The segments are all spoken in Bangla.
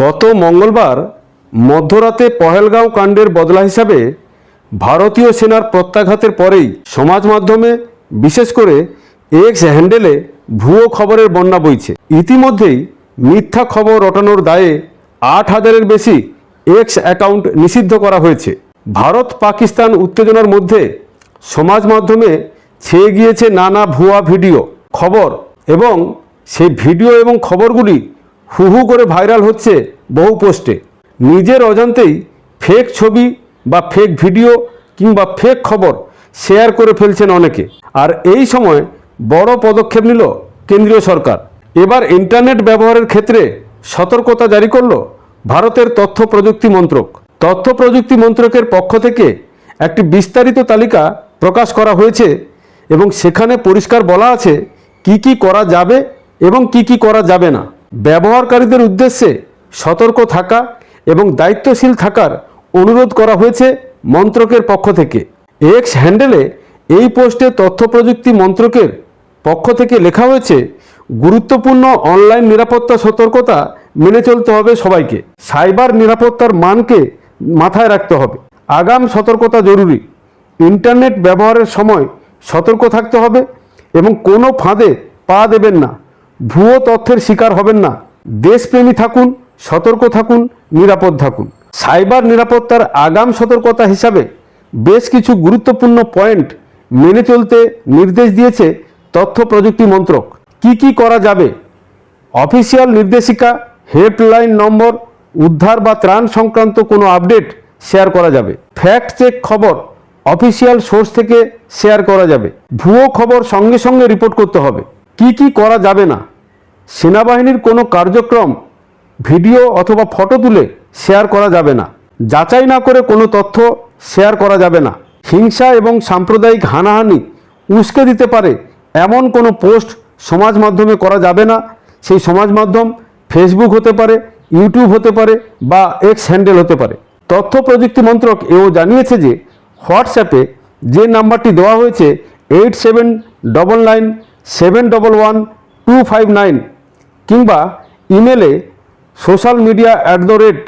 গত মঙ্গলবার মধ্যরাতে পহেলগাঁও কাণ্ডের বদলা হিসাবে ভারতীয় সেনার প্রত্যাঘাতের পরেই সমাজ মাধ্যমে, বিশেষ করে এক্স হ্যান্ডেলে ভুয়ো খবরের বন্যা বইছে। ইতিমধ্যেই মিথ্যা খবর রটানোর দায়ে আট হাজারের বেশি এক্স অ্যাকাউন্ট নিষিদ্ধ করা হয়েছে। ভারত পাকিস্তান উত্তেজনার মধ্যে সমাজ মাধ্যমে ছেয়ে গিয়েছে নানা ভুয়া ভিডিও, খবর এবং সেই ভিডিও এবং খবরগুলি হু হু করে ভাইরাল হচ্ছে বহু পোস্টে। নিজের অজান্তেই ফেক ছবি বা ফেক ভিডিও কিংবা ফেক খবর শেয়ার করে ফেলছেন অনেকে। আর এই সময় বড় পদক্ষেপ নিল কেন্দ্রীয় সরকার। এবার ইন্টারনেট ব্যবহারের ক্ষেত্রে সতর্কতা জারি করল ভারতের তথ্য প্রযুক্তি মন্ত্রক। তথ্য প্রযুক্তি মন্ত্রকের পক্ষ থেকে একটি বিস্তারিত তালিকা প্রকাশ করা হয়েছে এবং সেখানে পরিষ্কার বলা আছে কি কি করা যাবে এবং কি কি করা যাবে না। ব্যবহারকারীদের উদ্দেশ্যে সতর্ক থাকা এবং দায়িত্বশীল থাকার অনুরোধ করা হয়েছে মন্ত্রকের পক্ষ থেকে। এক্স হ্যান্ডেলে এই পোস্টে তথ্য প্রযুক্তি মন্ত্রকের পক্ষ থেকে লেখা হয়েছে, গুরুত্বপূর্ণ অনলাইন নিরাপত্তা সতর্কতা মেনে চলতে হবে সবাইকে। সাইবার নিরাপত্তার মানকে মাথায় রাখতে হবে। আগাম সতর্কতা জরুরি। ইন্টারনেট ব্যবহারের সময় সতর্ক থাকতে হবে এবং কোনো ফাঁদে পা দেবেন না। ভুয়ো তথ্যের শিকার হবেন না। দেশপ্রেমী থাকুন, সতর্ক থাকুন, নিরাপদ থাকুন। সাইবার নিরাপত্তার আগাম সতর্কতা হিসাবে বেশ কিছু গুরুত্বপূর্ণ পয়েন্ট মেনে চলতে নির্দেশ দিয়েছে তথ্য প্রযুক্তি মন্ত্রক। কি কি করা যাবে? অফিসিয়াল নির্দেশিকা, হেল্পলাইন নম্বর, উদ্ধার বা ত্রাণ সংক্রান্ত কোনো আপডেট শেয়ার করা যাবে। ফ্যাক্ট চেক খবর অফিসিয়াল সোর্স থেকে শেয়ার করা যাবে। ভুয়ো খবর সঙ্গে সঙ্গে রিপোর্ট করতে হবে। কি কি করা যাবে না? সেনাবাহিনীর কোনো কার্যক্রম, ভিডিও অথবা ফটো তুলে শেয়ার করা যাবে না। যাচাই না করে কোনো তথ্য শেয়ার করা যাবে না। হিংসা এবং সাম্প্রদায়িক হানাহানি উস্কে দিতে পারে এমন কোনো পোস্ট সমাজ মাধ্যমে করা যাবে না। সেই সমাজ মাধ্যম ফেসবুক হতে পারে ইউটিউব হতে পারে বা এক্স হ্যান্ডেল হতে পারে। তথ্য প্রযুক্তি মন্ত্রক এও জানিয়েছে যে, হোয়াটসঅ্যাপে যে নাম্বারটি দেওয়া হয়েছে eight seven double nine seven double one two five nine কিংবা ইমেলে social media at the rate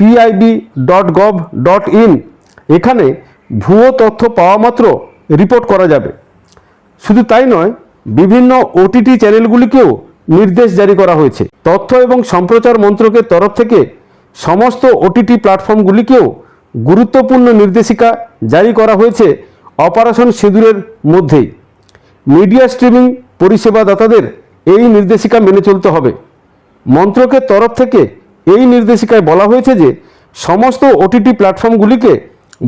PIB dot gov dot in এখানে ভুয়ো তথ্য পাওয়া মাত্র রিপোর্ট করা যাবে। শুধু তাই নয়, বিভিন্ন ওটিটি চ্যানেলগুলিকেও নির্দেশ জারি করা হয়েছে। তথ্য এবং সম্প্রচার মন্ত্রকের তরফ থেকে সমস্ত ওটিটি প্ল্যাটফর্মগুলিকেও গুরুত্বপূর্ণ নির্দেশিকা জারি করা হয়েছে অপারেশন সিঁদুরের মধ্যেই। মিডিয়া স্ট্রিমিং পরিষেবাদাতাদের এই নির্দেশিকা মেনে চলতে হবে। মন্ত্রকের তরফ থেকে এই নির্দেশিকায় বলা হয়েছে যে, সমস্ত ওটিটি প্ল্যাটফর্মগুলিকে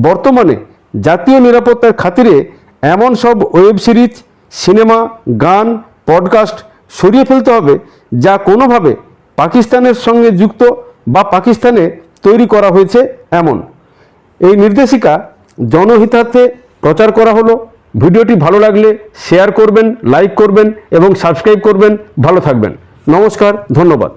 বর্তমানে জাতীয় নিরাপত্তার খাতিরে এমন সব ওয়েব সিরিজ, সিনেমা, গান, পডকাস্ট সরিয়ে ফেলতে হবে যা কোনোভাবে পাকিস্তানের সঙ্গে যুক্ত বা পাকিস্তানে তৈরি করা হয়েছে এমন। এই নির্দেশিকা জনহিতার্থে প্রচার করা হলো। ভিডিওটি ভালো লাগলে শেয়ার করবেন লাইক করবেন এবং সাবস্ক্রাইব করবেন। ভালো থাকবেন। নমস্কার ধন্যবাদ।